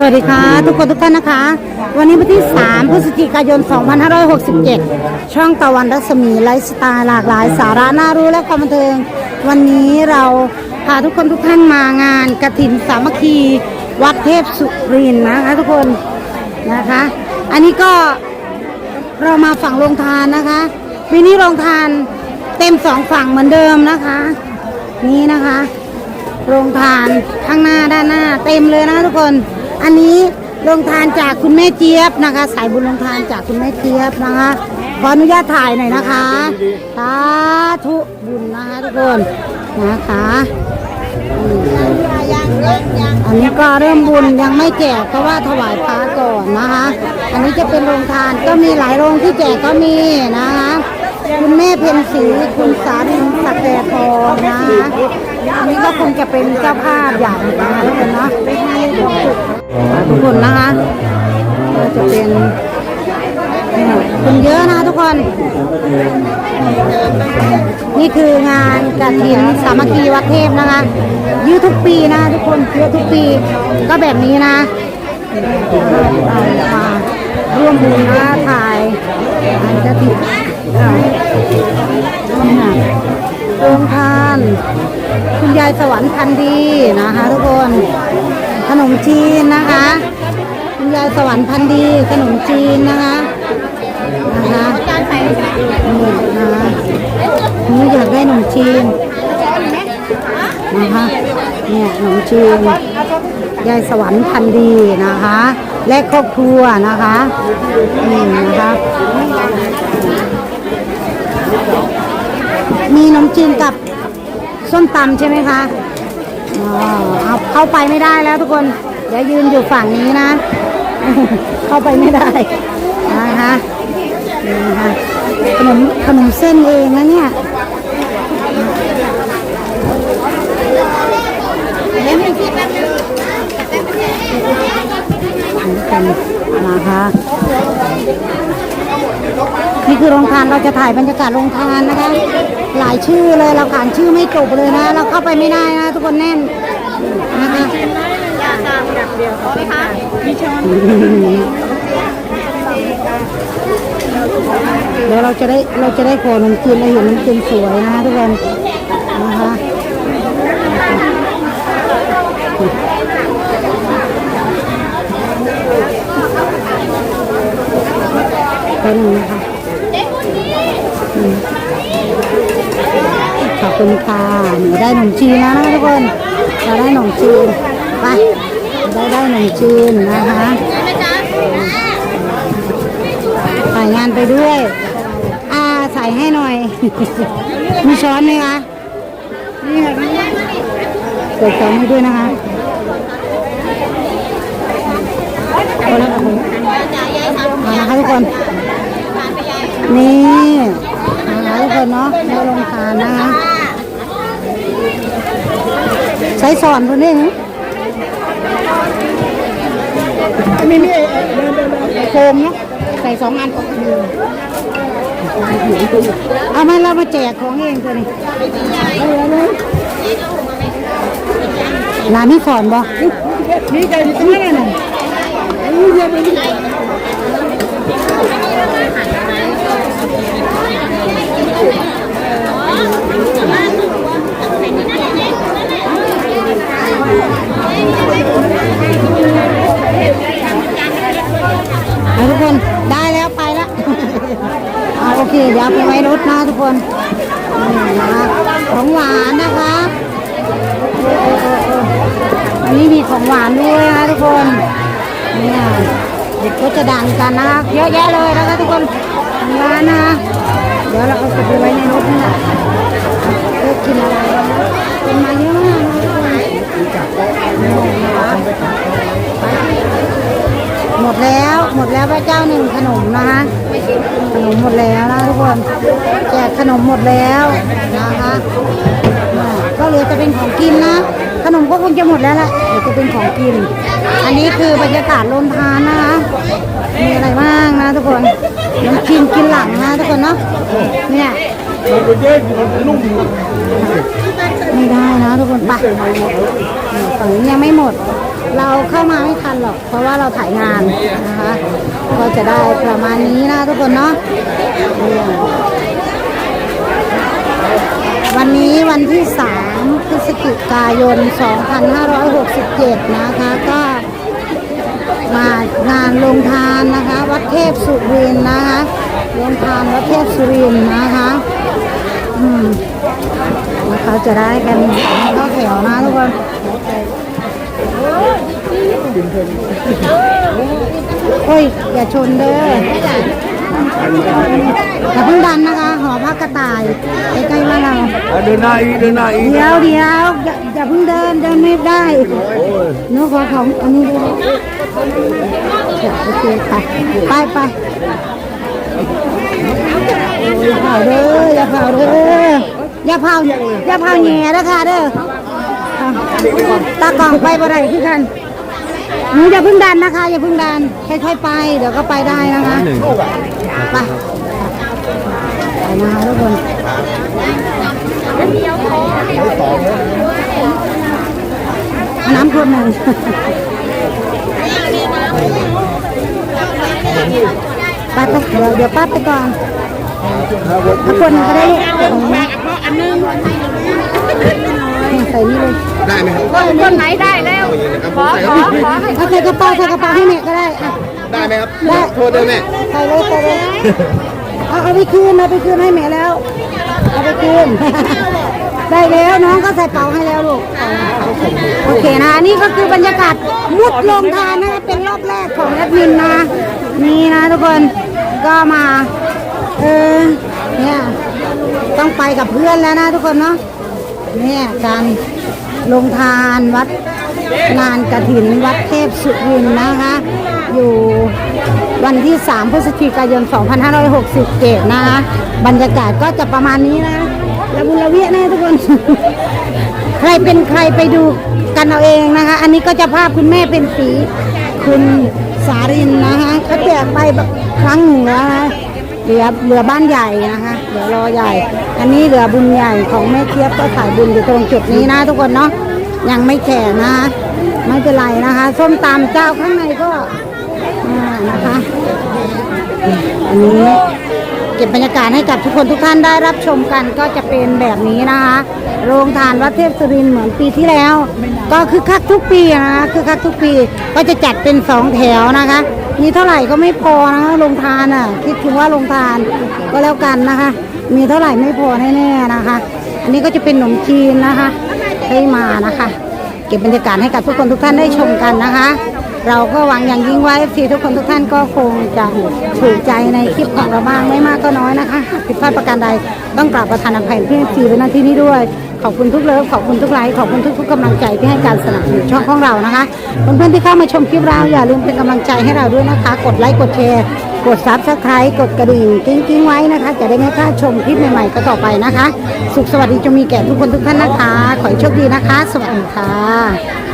สวัสดีค่ะ ทุกคนทุกท่านนะคะ วันนี้วันที่ 3 พฤศจิกายน 2567 ช่องตะวันรัศมีไลฟ์สไตล์หลากหลาย สาระน่ารู้และความบันเทิง วันนี้เราพาทุกคนทุกท่านมางานกระถินสามัคคี วัดเทพสุรินนะคะทุกคนนะคะ อันนี้ก็เรามาฝั่งโรงทานนะคะปีนี้โรงทานเต็มสองฝั่งเหมือนเดิมนะคะ นี่นะคะ โรงทานข้างหน้าด้านหน้าเต็มเลยนะทุกคน อันนี้โรงทานจากคุณแม่เจี๊ยบนะคะ สายบุญโรงทานจากคุณแม่เจี๊ยบนะคะขออนุญาตถ่ายหน่อยนะคะสาธุบุญนะคะทุกคนนะคะอันนี้ก็เริ่มบุญยังไม่แจกเพราะว่าถวายพระก่อนนะคะ อันนี้จะเป็นโรงทานก็มีหลายโรงที่แจกก็มีนะคะ คุณแม่เพ็ญศรีคุณสารินสักแดทองนะคะ อันนี้ก็คงจะเป็นเจ้าภาพใหญ่นะคะทุกคนเนาะทุกคนนะคะก็จะเป็นคนเยอะนะทุกคน นี่คืองานกฐินสามัคคีวัดเทพนะคะยืดทุกปีนะทุกคนเยอะทุกปีก็แบบนี้นะร่วมบุญนะถ่ายงานกฐินค่ะนี่ค่ะ โรงทาน คุณยายสวรรค์พันดีนะคะ ทุกคน ขนมจีนนะคะ คุณยายสวรรค์พันดีขนมจีนนะคะนะคะนี่นะคะนี่อยากได้ขนมจีนนะคะเนี่ยขนมจีนยายสวรรค์พันดีนะคะ และครอบครัวนะคะนี่นะคะ มีขนมจีนกับส้มตำใช่ไหมคะอ๋อเอาเข้าไปไม่ได้แล้วทุกคน เดี๋ยวยืนอยู่ฝั่งนี้นะ เข้าไปไม่ได้นะคะนี่นะคะขนมขนมเส้นเองนะเนี่ยนะคะ นี่คือโรงทานเราจะถ่ายบรรยากาศโรงทานนะคะ หลายชื่อเลยเราขานชื่อไม่จบเลยนะ เราเข้าไปไม่ได้นะ ทุกคนแน่นนะคะเดี๋ยวเราจะได้เราจะได้ขอขนมจีนเราเห็นขนมจีนสวยนะคะทุกคนนะคะ เป็นหนึ่งนะคะอืมขอบคุณค่ะหนูได้ขนมจีนแล้วนะคะทุกคนเราได้ขนมจีนไปได้ได้ขนมจีนนะคะถ่ายงานไปด้วยอ่าใส่ให้หน่อย มีช้อนไหมคะนี่ค่ะเปิดช้อนให้ด้วยนะคะเอาละค่ะเอาละค่ะทุกคน นี่นะคะทุกคนเนาะได้ลงทานนะคะ ใช้สอนคนนี้นะอันนี้นี่โฟมเนาะใส่สองอันเอามาเรามาแจกของเองตัวนี้เอาเลยร้านนี้สอนบ่นี่ใจดีไม่ได้เลยเอาทุกคนได้แล้วไปละ เอาโอเดี๋ยวไปไว้รถนะทุกคนนี่นะของหวานนะคะอันนี้มีของหวานด้วยนะคะทุกคนเนี่ยเด็กก็จะดังกันนะคะเยอะแยะเลยนะคะทุกคนของหวานนะคะเดี๋ยวเราเอาไปไว้ในรถนี่แหละเลือกกินอะไรนะเป็นมาเยอะมากนะทุกคนหมดแล้ว หมดแล้วพระเจ้าหนึ่งขนมนะคะขนมหมดแล้วนะทุกคนแจกขนมหมดแล้วนะคะก็เหลือจะเป็นของกินนะ ขนมก็คงจะหมดแล้วแหละเดี๋ยวจะเป็นของกิน อันนี้คือบรรยากาศโลมทานนะคะมีอะไรบ้างนะทุกคนน้ำกินกินหลังนะทุกคนเนาะเนี่ยไม่ได้นะทุกคนไปฝั่งนี้ยังไม่หมด เราเข้ามาไม่ทันหรอก เพราะว่าเราถ่ายงานนะคะ ก็จะได้ประมาณนี้นะทุกคนเนาะวันนี้วันที่ 3 พฤศจิกายน 2567 นะคะ ก็มางานลงทานนะคะ วัดเทพสุรินนะคะลงทานวัดเทพสุรินนะคะอืมนะคะจะได้กันเข้าแถวนะทุกคน โอ้ย อย่าชนเด้ออย่าเพิ่งดันนะคะ หอพักกระต่ายใกล้ๆบ้านเรา เดินหน้าอีกเดินหน้าอีกเดี๋ยวเดี๋ยวอย่าอย่าเพิ่งเดินเดินไม่ได้หนูขอของอันนี้ด้วยโอเคค่ะไปไปอย่าเผาเด้ออย่าเผาเด้ออย่าเผาอย่าเผาแหน่นะคะเด้ออะตากล่องไปบ่ได้คือกัน หนูอย่าเพิ่งดันนะคะ อย่าเพิ่งดันค่อยๆไป เดี๋ยวก็ไปได้นะคะไปไปนะคะทุกคนน้ำคนหนึ่งป้าไปเดี๋ยวเดี๋ยวป้าไปก่อนเอาคนก็ได้ลูกอันนึง ใส่นี่เลยได้ไหมครับคนไหนได้แล้วขอขอขอให้เอาใส่กระเป๋าใส่กระเป๋าให้แม่ก็ได้อะได้ไหมครับได้โทษด้วยแม่ใส่เลยใส่เลยเอาเอาไปคืนเอาไปคืนให้แม่แล้วเอาไปคืนได้แล้วน้องก็ใส่เป๋าให้แล้วลูกโอเคนะนี่ก็คือบรรยากาศมุดลงทานนะคะเป็นรอบแรกของแอดมินนะนี่นะทุกคนก็มาเออเนี่ยต้องไปกับเพื่อนแล้วนะทุกคนเนาะ เนี่ยการลงทานวัดงานกระถินวัดเทพสุรินนะคะ อยู่วันที่ 3 พฤศจิกายน 2567 นะคะ บรรยากาศก็จะประมาณนี้นะละบุญละเวียแน่ทุกคน ใครเป็นใครไปดูกันเอาเองนะคะ อันนี้ก็จะภาพคุณแม่เป็นสี คุณสารินนะคะเขาแจกไปครั้งหนึ่งแล้วนะ เหลือเหลือบ้านใหญ่นะคะเดี๋ยวรอใหญ่ อันนี้เหลือบุญใหญ่ของแม่เทียบก็ถ่ายบุญอยู่ตรงจุดนี้นะทุกคนเนาะยังไม่แข่นะคะไม่เป็นไรนะคะ ส้มตำเจ้าข้างในก็อ่านะคะอันนี้เก็บบรรยากาศให้กับทุกคนทุกท่านได้รับชมกันก็จะเป็นแบบนี้นะคะ โรงทานวัดเทพสุรินเหมือนปีที่แล้ว ก็คือคักทุกปีนะคะคือคักทุกปีก็จะจัดเป็นสองแถวนะคะ มีเท่าไหร่ก็ไม่พอนะคะโรงทานอะ คิดถึงว่าโรงทานก็แล้วกันนะคะ มีเท่าไหร่ไม่พอแน่ๆนะคะ อันนี้ก็จะเป็นขนมจีนนะคะให้มานะคะ เก็บบรรยากาศให้กับทุกคนทุกท่านได้ชมกันนะคะ เราก็หวังอย่างยิ่งว่าทีทุกคนทุกท่านก็คงจะถูกใจในคลิปของเราบ้างไม่มากก็น้อยนะคะหากผิดพลาดประการใดต้องกราบประทานอภัยเพื่อนทีไว้ณที่นี้ด้วย ขอบคุณทุกเลิฟขอบคุณทุกไลค์ขอบคุณทุกๆกำลังใจที่ให้การสนับสนุนช่องของเรานะคะเพื่อนๆที่เข้ามาชมคลิปเราอย่าลืมเป็นกำลังใจให้เราด้วยนะคะ กดไลค์กดแชร์กดซับสไครต์กดกระดิ่งกิ้งๆไว้นะคะ จะได้ไม่พลาดชมคลิปใหม่ๆก็ต่อไปนะคะ สุขสวัสดีจงมีแก่ทุกคนทุกท่านนะคะ ขอให้โชคดีนะคะ สวัสดีค่ะ